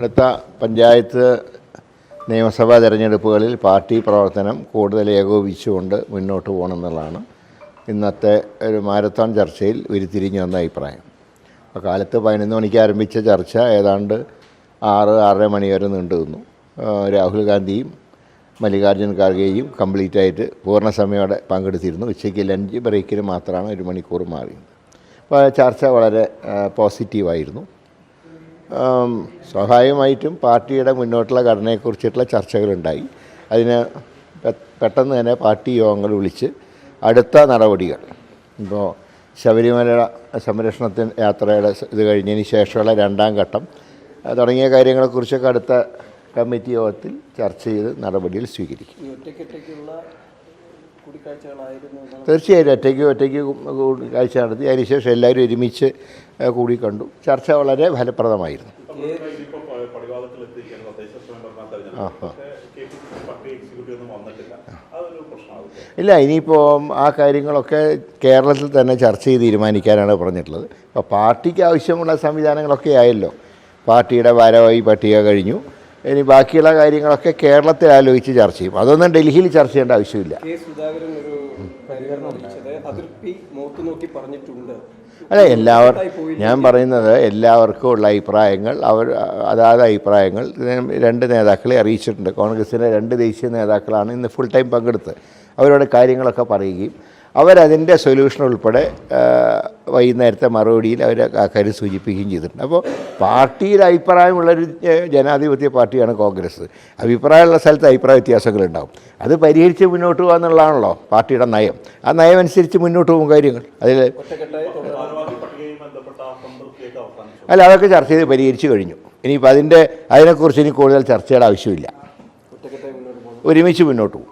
അടുത്ത പഞ്ചായത്ത് നിയമസഭാ തിരഞ്ഞെടുപ്പുകളിൽ പാർട്ടി പ്രവർത്തനം കൂടുതൽ ഏകോപിച്ചുകൊണ്ട് മുന്നോട്ട് പോകണം പോകണമെന്നുള്ളതാണ്. ഇന്നത്തെ ഒരു മാരത്തോൺ ചർച്ചയിൽ ഉരുത്തിരിഞ്ഞു വന്ന അഭിപ്രായം. അപ്പോൾ കാലത്ത് പതിനൊന്ന് മണിക്ക് ആരംഭിച്ച ചർച്ച ഏതാണ്ട് ആറ് ആറര മണി വരെ നീണ്ടു നിന്നു. രാഹുൽ ഗാന്ധിയും മല്ലികാർജുൻ ഖാർഗെയും കംപ്ലീറ്റ് ആയിട്ട് പൂർണസമയോടെ പങ്കെടുത്തിരുന്നു. ഉച്ചയ്ക്ക് ലഞ്ച് ബ്രേക്കിന് മാത്രമാണ് ഒരു മണിക്കൂർ മാറിയത് അപ്പോൾ ചർച്ച വളരെ പോസിറ്റീവായിരുന്നു. സ്വാഭാവികമായിട്ടും പാർട്ടിയുടെ മുന്നോട്ടുള്ള ഘടനയെക്കുറിച്ചിട്ടുള്ള ചർച്ചകളുണ്ടായി. അതിന് പെട്ടെന്ന് തന്നെ പാർട്ടി യോഗങ്ങൾ വിളിച്ച് അടുത്ത നടപടികൾ. ഇപ്പോൾ ശബരിമല സംരക്ഷണത്തിന് യാത്രയുടെ ഇത് കഴിഞ്ഞതിന് ശേഷമുള്ള രണ്ടാം ഘട്ടം തുടങ്ങിയ കാര്യങ്ങളെക്കുറിച്ചൊക്കെ അടുത്ത കമ്മിറ്റി യോഗത്തിൽ ചർച്ച ചെയ്ത് നടപടികൾ സ്വീകരിക്കും. തീർച്ചയായും ഒറ്റയ്ക്ക് ഒറ്റയ്ക്ക് കൂടിക്കാഴ്ച നടത്തി. അതിനുശേഷം എല്ലാവരും ഒരുമിച്ച് കൂടി കണ്ടു. ചർച്ച വളരെ ഫലപ്രദമായിരുന്നു. ഇല്ല ഇനിയിപ്പോൾ ആ കാര്യങ്ങളൊക്കെ കേരളത്തിൽ തന്നെ ചർച്ച ചെയ്ത് തീരുമാനിക്കാനാണ് പറഞ്ഞിട്ടുള്ളത്. അപ്പോൾ പാർട്ടിക്ക് ആവശ്യമുള്ള സംവിധാനങ്ങളൊക്കെ ആയല്ലോ. പാർട്ടിയുടെ ഭാരവാഹി പട്ടിക കഴിഞ്ഞു. ഇനി ബാക്കിയുള്ള കാര്യങ്ങളൊക്കെ കേരളത്തിൽ ആലോചിച്ച് ചർച്ച ചെയ്യും. അതൊന്നും ഡൽഹിയിൽ ചർച്ച ചെയ്യേണ്ട ആവശ്യമില്ല. അല്ല എല്ലാവർക്കും ഞാൻ പറയുന്നത് എല്ലാവർക്കും ഉള്ള അഭിപ്രായങ്ങൾ അവർ അതാത് അഭിപ്രായങ്ങൾ രണ്ട് നേതാക്കളെ അറിയിച്ചിട്ടുണ്ട്. കോൺഗ്രസിലെ രണ്ട് ദേശീയ നേതാക്കളാണ് ഇന്ന് ഫുൾ ടൈം പങ്കെടുത്ത് അവരോട് കാര്യങ്ങളൊക്കെ പറയുകയും അവരതിന്റെ സൊല്യൂഷൻ ഉൾപ്പെടെ വൈകുന്നേരത്തെ മറുപടിയിൽ അവർ കാര്യം സൂചിപ്പിക്കുകയും ചെയ്തിട്ടുണ്ട്. അപ്പോൾ പാർട്ടിയിൽ അഭിപ്രായമുള്ളൊരു ജനാധിപത്യ പാർട്ടിയാണ് കോൺഗ്രസ്. അഭിപ്രായമുള്ള സ്ഥലത്ത് അഭിപ്രായ വ്യത്യാസങ്ങളുണ്ടാവും. അത് പരിഹരിച്ച് മുന്നോട്ട് പോകുക എന്നുള്ളതാണല്ലോ പാർട്ടിയുടെ നയം. ആ നയമനുസരിച്ച് മുന്നോട്ട് പോകും കാര്യങ്ങൾ. അതിൽ അല്ല അതൊക്കെ ചർച്ച ചെയ്ത് പരിഹരിച്ചു കഴിഞ്ഞു. ഇനിയിപ്പോൾ അതിന്റെ അതിനെക്കുറിച്ച് ഇനി കൂടുതൽ ചർച്ചയുടെ ആവശ്യമില്ല. ഒരുമിച്ച് മുന്നോട്ട് പോകും.